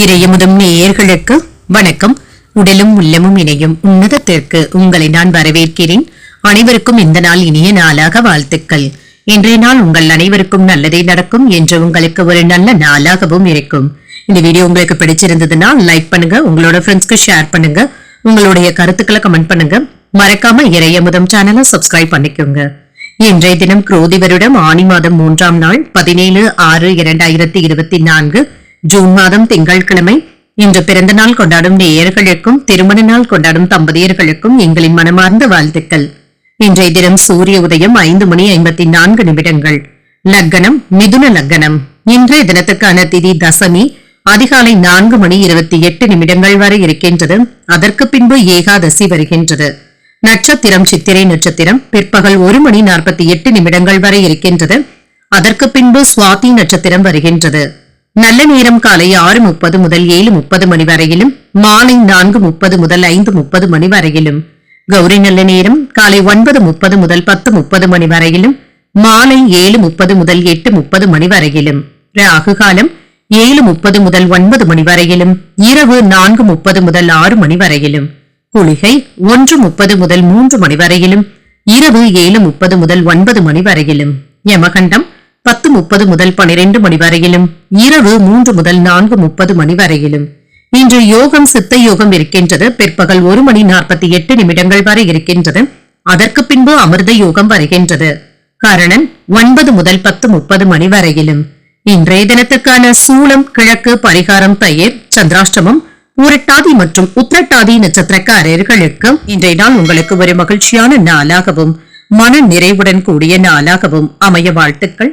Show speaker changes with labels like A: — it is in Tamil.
A: இறையமுதும் நேயர்களுக்கு வணக்கம். உடலும் உள்ளமும் இணையும் உன்னதத்திற்கு உங்களை நான் வரவேற்கிறேன். அனைவருக்கும் இந்த நாள் இனிய நாளாக வாழ்த்துக்கள். இன்றைய நாள் உங்கள் அனைவருக்கும் நல்லதே நடக்கும் என்று உங்களுக்கு ஒரு நல்ல நாளாகவும் இருக்கும். இந்த வீடியோ உங்களுக்கு பிடிச்சிருந்ததுன்னா லைக் பண்ணுங்க உங்களோட ஃப்ரெண்ட்ஸ்க்கு ஷேர் பண்ணுங்க உங்களுடைய கருத்துக்களை கமெண்ட் பண்ணுங்க. மறக்காம இறையமுதம் சேனலை சப்ஸ்கிரைப் பண்ணிக்கோங்க. இன்றைய தினம் குரோதி வருடம் ஆணி மாதம் மூன்றாம் நாள் பதினேழு ஆறு இரண்டாயிரத்தி இருபத்தி நான்கு. ஜூன் மாதம் திங்கட்கிழமை இன்று பிறந்த நாள் கொண்டாடும் நேயர்களுக்கும் திருமண நாள் கொண்டாடும் தம்பதியர்களுக்கும் எங்களின் மனமார்ந்த வாழ்த்துக்கள். இன்றைய தினம் சூரிய உதயம் ஐந்து மணி ஐம்பத்தி நான்கு நிமிடங்கள். லக்கணம் மிதுன லக்கணம். இன்றைய தினத்துக்கான திதி தசமி அதிகாலை நான்கு மணி இருபத்தி எட்டு நிமிடங்கள் வரை இருக்கின்றது. அதற்கு பின்பு ஏகாதசி வருகின்றது. நட்சத்திரம் சித்திரை நட்சத்திரம் பிற்பகல் ஒரு மணி நாற்பத்தி எட்டு நிமிடங்கள் வரை இருக்கின்றது. அதற்கு பின்பு சுவாதி நட்சத்திரம் வருகின்றது. நல்ல நேரம் காலை ஆறு முப்பது முதல் ஏழு முப்பது மணி வரையிலும் மாலை நான்கு முப்பது முதல் ஐந்து முப்பது மணி வரையிலும். கௌரி நல்ல நேரம் காலை ஒன்பது முப்பது முதல் பத்து முப்பது மணி வரையிலும் மாலை ஏழு முப்பது முதல் எட்டு முப்பது மணி வரையிலும். ராகு காலம் ஏழு முப்பது முதல் ஒன்பது மணி வரையிலும் இரவு நான்கு முப்பது முதல் ஆறு மணி வரையிலும். குளிகை ஒன்று முப்பது முதல் மூன்று மணி வரையிலும் இரவு ஏழு முப்பது முதல் ஒன்பது மணி வரையிலும். யமகண்டம் பத்து முப்பது முதல் பனிரெண்டு மணி வரையிலும் இரவு மூன்று முதல் நான்கு முப்பது மணி வரையிலும். இன்று யோகம் சித்த யோகம் இருக்கின்றது. பிற்பகல் ஒரு மணி நாற்பத்தி எட்டு நிமிடங்கள் வரை இருக்கின்றது. அதற்கு பின்பு அமிர்த யோகம் வருகின்றது. கரணன் ஒன்பது முதல் பத்து முப்பது மணி வரையிலும். இன்றைய தினத்துக்கான சூளம் கிழக்கு பரிகாரம் தயிர் சந்திராஷ்டமம் ஊரட்டாதி மற்றும் உத்திரட்டாதி நட்சத்திரக்காரர்களுக்கு இன்றைய நாள் உங்களுக்கு ஒரு மகிழ்ச்சியான நாளாகவும் மன நிறைவுடன் கூடிய நாளாகவும் அமைய வாழ்த்துக்கள்.